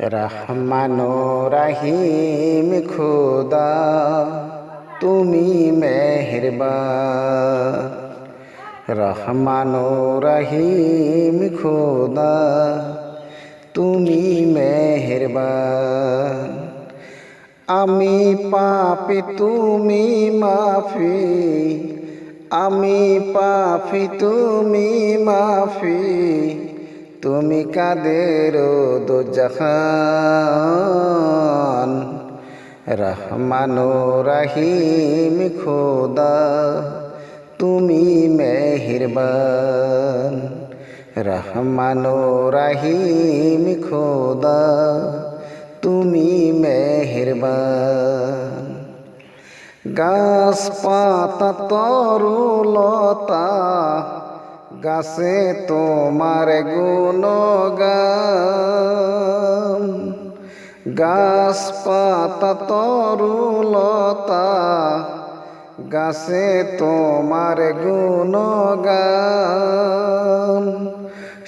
রহমান রহিম খুদা, তুমি মেহরবান। রহমান রহিম খুদা, তুমি মেহরবান। আমি পাপি, তুমি মাফি। আমি পাপি, তুমি মাফি। তুমি কাদের দোজাহান? রহমান রহিম খোদা, তুমি মেহরবান। রহমান রহিম খোদা, তুমি মেহরবান। গাছ পাতা তরুলতা গাছে তোমার গুণগান। গাছ পাতা তরুলতা, গাছে তোমার গুণগান।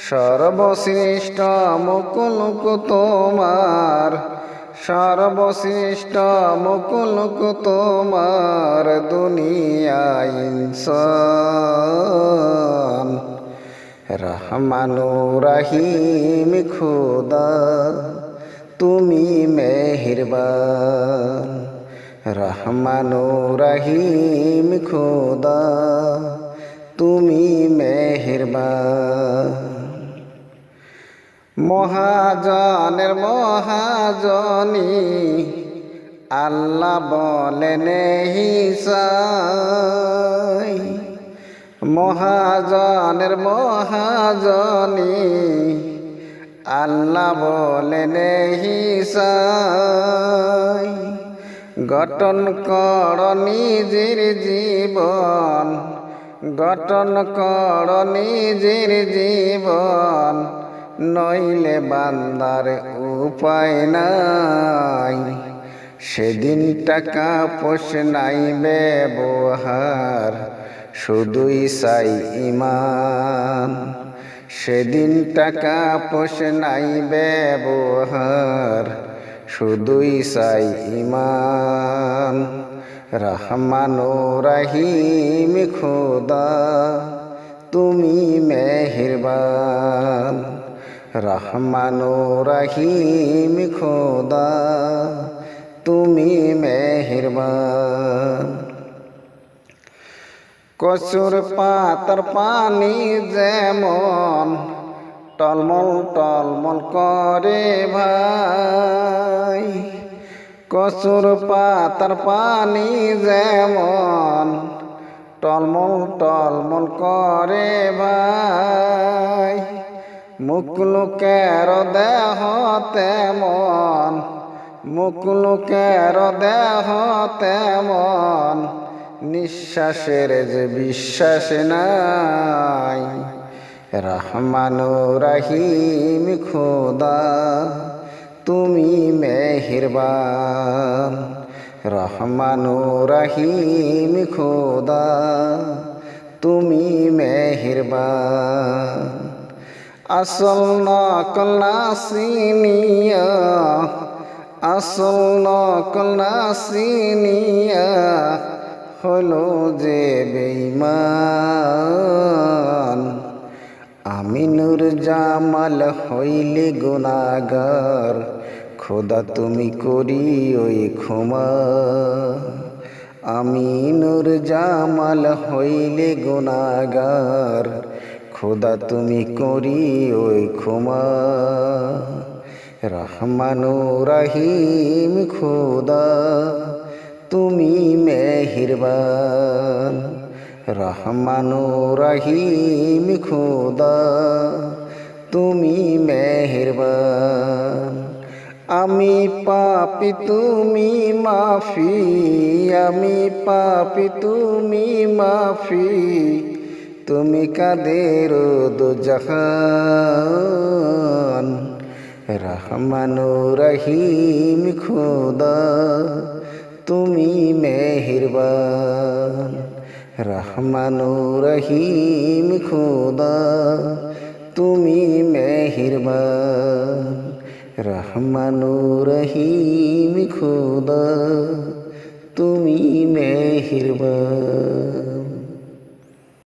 সর্বশ্রেষ্ঠ মুকুলক তোমার, সর্বশ্রেষ্ঠ মুকুলক তোমার দুনিয়া ইনসান। রহমানু রহিম খুদা, তুমি মেহরবান। রহমানু রহিম খুদা, তুমি মেহরবান। মহাজনের মহাজনী, আল্লাহ বলেন হিসাই মহাজনের মহাজনী। আল্লাহ বলেন হিসাই গঠন কর নিজের জীবন। গঠন কর নিজের জীবন। নইলে বান্দার উপায় নাই। সেদিন টাকা পোষ নাই ব্যবহার শুধুই সাই ইমান। সেদিন টাকা পোষ নাই ব্যবহার, শুধুই সাই ইমান। রহমান রহিম খোদা, তুমি মেহরবান। রহমান রহিম খোদা, তুমি মেহরবান। কচুর পাতার পানি যেমন টলমল টলমল করে ভাই। কচুর পাতার পানি যেমন টলমল টলমল করে ভাই। মুকলুকের দেহ তেমন মুকলুকের দেহ তেমন নিঃশ্বাসের যে বিশ্বাস নাই রহমান রহিম খোদা, তুমি মেহরবান রহমান রহিম খোদা, তুমি মেহরবান। আসল নকল নাসিনিয়া, আসল নকল নাসিনিয়া হলো যে বেইমান আমিনুর জামাল হইলে গুনাগার খোদা তুমি করি ওই ক্ষমা। আমিনুর জামাল হইলে গুনাগার খোদা তুমি করি ওই ক্ষমা। রহমানু রহিম খোদা তুমি মেহরবান রহমানু রহিম খোদা, তুমি মেহরবান। আমি পাপি, তুমি মাফি, আমি পাপি, তুমি মাফি। তুমি কাদের দোজাহান রহমানু রহিম খোদা। তুমি মেহরবান রহমানু রহিম খোদা তুমি মেহরবান রহমানু রহিম খুদা তুমি মেহেরবান